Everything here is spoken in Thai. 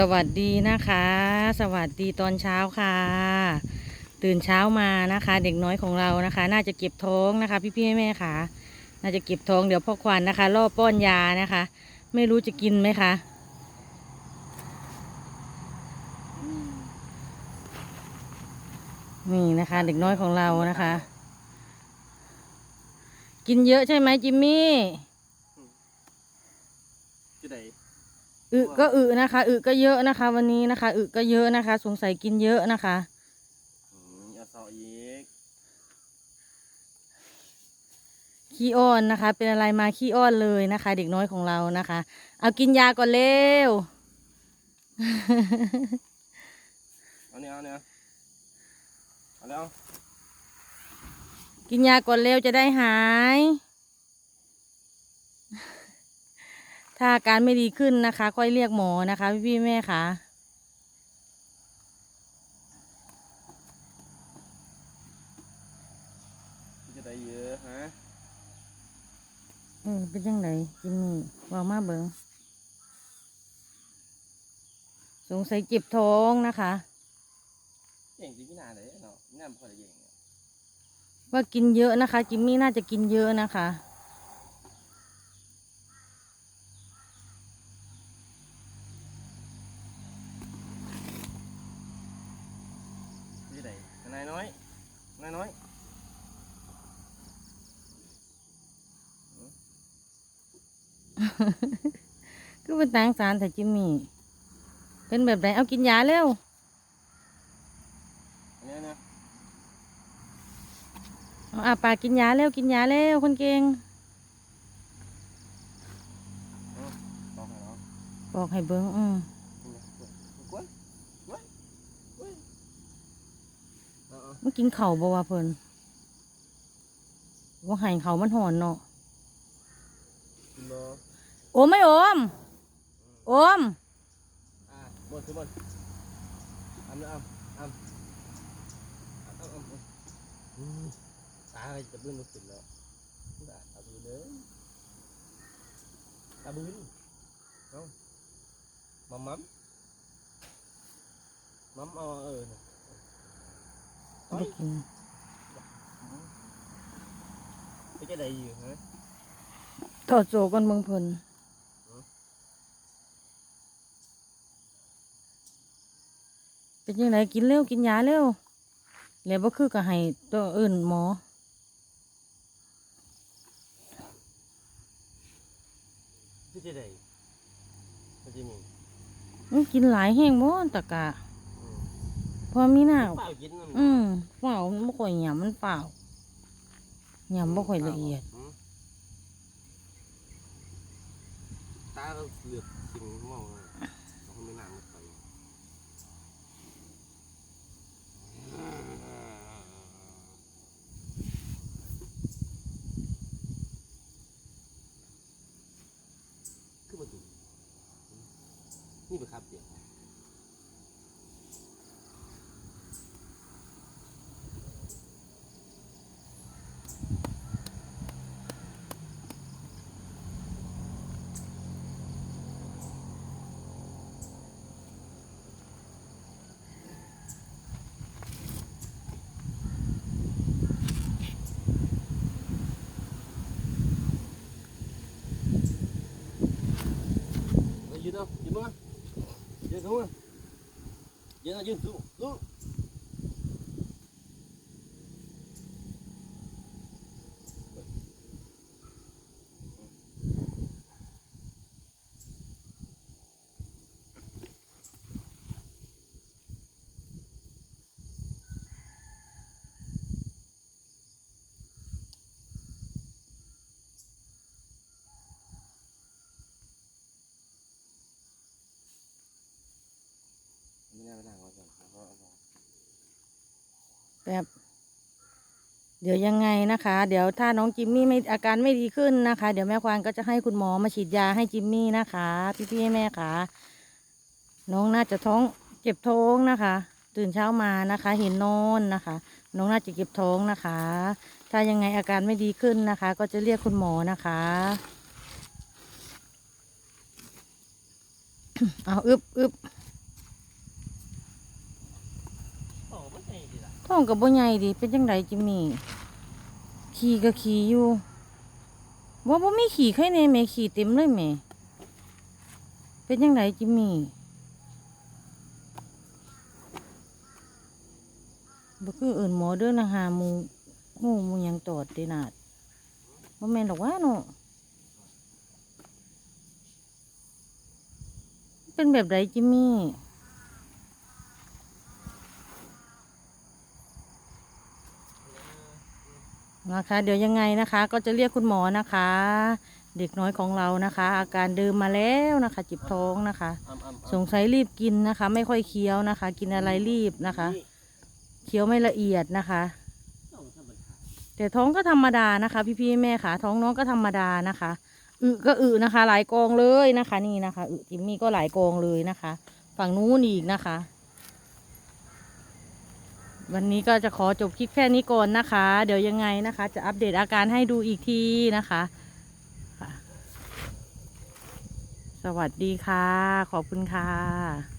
สวัสดีนะคะ สวัสดีตอนเช้าค่ะ ตื่นเช้ามานะคะ เด็กน้อยของเรานะคะ น่าจะเก็บท้องนะคะ พี่พี่แม่ค่ะ น่าจะเก็บท้องเดี๋ยวพ่อควันนะคะล่อป้อนยานะคะ ไม่รู้จะกินไหมคะนี่นะคะ เด็กน้อยของเรานะคะ กินเยอะใช่ไหมจิมมี่จะได้ อึก็อึนะคะ อึก็เยอะนะคะ วันนี้นะคะ อึก็เยอะนะคะ สงสัยกินเยอะนะคะอืมเอาซออีกขี้อ้อนนะคะ เป็นอะไรมาขี้อ้อนเลยนะคะ เด็กน้อยของเรานะคะ เอากินยาก่อนเร็วเอาเนี่ยเอาเนี่ยเอาแล้วกินยาก่อนเร็วจะได้หาย ถ้าอาการไม่ดีขึ้นนะคะ ค่อยเรียกหมอนะคะพี่พี่ๆแม่ค่ะจะได้เยอะฮะเออเป็นยังไงจิมมี่ว่ามาเบิงสงสัยเจ็บท้องนะคะเก่งจริงพี่นาเลยเนาะพี่นาไม่ค่อยได้เก่งเนี่ยว่ากินเยอะนะคะ จิมมี่น่าจะกินเยอะนะคะจะได้ นายน้อยนายน้อยก็เป็นตางสารแต่จิมมี่เป็นแบบไหนเอากินยาเร็วอันเนี้ยเนี่ยเอาอาปากกินยาเร็วกินยาเร็วคนเก่งบอกให้เนาะบอกให้เบิ้งอืม กวนกวนกวนเอาเอา มันกินเข่าวบ่ว่าเพิ่นว่าให้เขาวมันหอนเนาะกินบ่โอมไม่โอม โอมอะบนคือบนอ้ำเลยอ้ำอ้ำอ้ำอ้ำอ้ำอ้ำอืมตาอะไรจะเบื่อลุกขึ้นแล้วตาตาบืนเลยตาบืนเอามัมมัมมัมเอาเออน่ะบ่ ได้กินไปจะได้อยู่ฮะถอดโจกันเบิ่งเพิ่นเป็นยังไงกินเร็วกินยาเร็วแล้วบ่คือก็ให้ตัวอื่นหมอไปจะได้ไปจะมีมันกินหลายแห้งบ่ตะกะเพอมีหน้าเปล่ากินมันอืมเปล่ามันบ่ค่อยหยำมันเปล่าหยำบ่ค่อยละเอียดมตาเราเหลือกสิ่งมองเราไม่นานไปขึ้นมาดูนี่เป็นครับเดียว Rồi, ยืนเอายืนมา ยืนสูงมายืนเอายืนสูงสูงไม่น่าไปนั่งก่อนก่อน แล้วก็เอาลงแบบเดี๋ยวยังไงนะคะ เดี๋ยวถ้าน้องจิมมี่ไม่อาการไม่ดีขึ้นนะคะ เดี๋ยวแม่ควานก็จะให้คุณหมอมาฉีดยาให้จิมมี่นะคะ พี่ๆแม่ค่ะน้องน่าจะท้องเจ็บท้องนะคะ ตื่นเช้ามานะคะ เห็นนอนนะคะ น้องน่าจะเจ็บท้องนะคะ ถ้ายังไงอาการไม่ดีขึ้นนะคะ ก็จะเรียกคุณหมอนะคะเอาอึบอึบ ท้องกับบ่ใหญ่ดิเป็นจังไดจิมมี่ขี่ก็ขี่อยู่บ่บ่มีขี่ไข่แน่แม่ขี่เต็มเลยแม่เป็นจังไดจิมมี่บ่คืออิ้นหมอเด้อนะหาหมูงูหมูยังตอดเด้นาดบ่แม่นดอกว่าเนาะเป็นแบบไดจิมมี่ นะคะ เดี๋ยวยังไงนะคะ ก็จะเรียกคุณหมอนะคะ เด็กน้อยของเรานะคะ อาการเดิมมาแล้วนะคะ จิบท้องนะคะอ้ำอ้ำสงสัยรีบกินนะคะ ไม่ค่อยเคี้ยวนะคะ กินอะไรรีบนะคะเคี้ยวไม่ละเอียดนะคะ แต่ท้องก็ธรรมดานะคะพี่พี่ๆแม่ค่ะ ท้องน้องก็ธรรมดานะคะอึก็อึนะคะ หลายกองเลยนะคะ นี่นะคะอึจิมมี่ก็หลายกองเลยนะคะ ฝั่งนู้นอีกนะคะ วันนี้ก็จะขอจบคลิปแค่นี้ก่อนนะคะ เดี๋ยวยังไงนะคะ จะอัปเดตอาการให้ดูอีกทีนะคะ สวัสดีค่ะ ขอบคุณค่ะ